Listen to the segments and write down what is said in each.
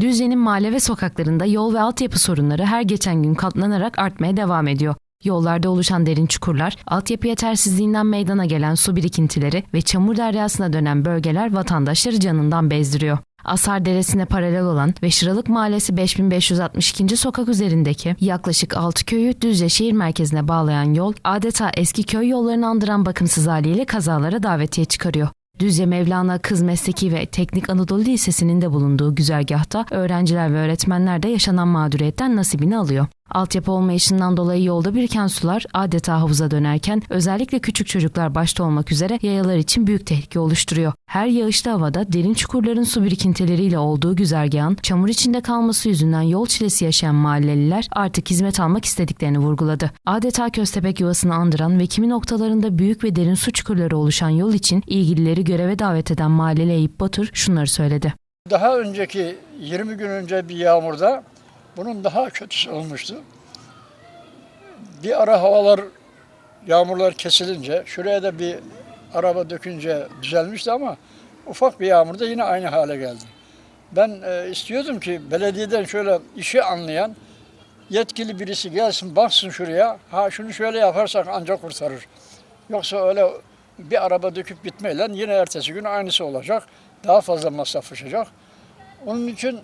Düzce'nin mahalle ve sokaklarında yol ve altyapı sorunları her geçen gün katlanarak artmaya devam ediyor. Yollarda oluşan derin çukurlar, altyapı yetersizliğinden meydana gelen su birikintileri ve çamur deryasına dönen bölgeler vatandaşları canından bezdiriyor. Asar Deresi'ne paralel olan ve Şıralık Mahallesi 5562. sokak üzerindeki yaklaşık 6 köyü Düzce şehir merkezine bağlayan yol adeta eski köy yollarını andıran bakımsız haliyle kazalara davetiye çıkarıyor. Düzce Mevlana Kız Mesleki ve Teknik Anadolu Lisesi'nin de bulunduğu güzergahta öğrenciler ve öğretmenler de yaşanan mağduriyetten nasibini alıyor. Altyapı olmayışından dolayı yolda biriken sular adeta havuza dönerken özellikle küçük çocuklar başta olmak üzere yayalar için büyük tehlike oluşturuyor. Her yağışlı havada derin çukurların su birikintileriyle olduğu güzergahın çamur içinde kalması yüzünden yol çilesi yaşayan mahalleliler artık hizmet almak istediklerini vurguladı. Adeta köstebek yuvasını andıran ve kimi noktalarında büyük ve derin su çukurları oluşan yol için ilgilileri göreve davet eden mahalleli Eyüp Batur şunları söyledi. Daha önceki 20 gün önce bir yağmurda bunun daha kötüsü olmuştu. Bir ara havalar yağmurlar kesilince şuraya da bir araba dökünce düzelmişti ama ufak bir yağmurda yine aynı hale geldi. Ben e, istiyordum ki belediyeden şöyle işi anlayan yetkili birisi gelsin baksın şuraya. Ha şunu şöyle yaparsak ancak kurtarır. Yoksa öyle bir araba döküp bitmeyle yine ertesi gün aynısı olacak. Daha fazla masraf açacak. Onun için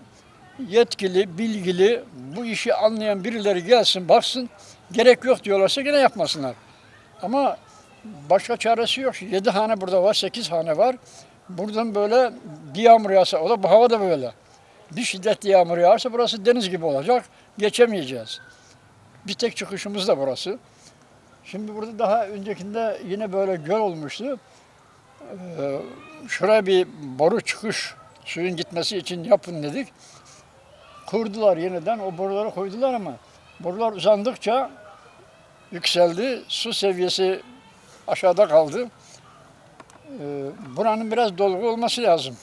yetkili, bilgili, bu işi anlayan birileri gelsin, baksın. Gerek yok diyorlarsa yine yapmasınlar. Ama başka çaresi yok. Yedi hane burada var, sekiz hane var. Buradan böyle bir yağmur yağsa, o da bu hava da böyle. Bir şiddetli yağmur yağarsa burası deniz gibi olacak. Geçemeyeceğiz. Bir tek çıkışımız da burası. Şimdi burada daha öncekinde yine böyle göl olmuştu. Ee, şuraya bir boru çıkış suyun gitmesi için yapın dedik. Kurdular yeniden o boruları koydular ama borular uzandıkça yükseldi. Su seviyesi aşağıda kaldı. Ee, buranın biraz dolgu olması lazım.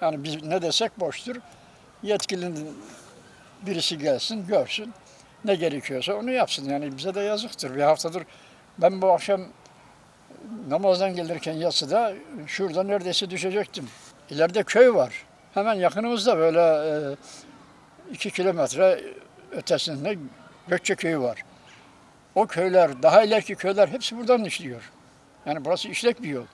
Yani biz ne desek boştur. Yetkilinin birisi gelsin, görsün. Ne gerekiyorsa onu yapsın. Yani bize de yazıktır. Bir haftadır ben bu akşam namazdan gelirken yatsıda şurada neredeyse düşecektim. İleride köy var. Hemen yakınımızda böyle e, iki kilometre ötesinde Gökçe köyü var. O köyler, daha ileriki köyler hepsi buradan işliyor. Yani burası işlek bir yol.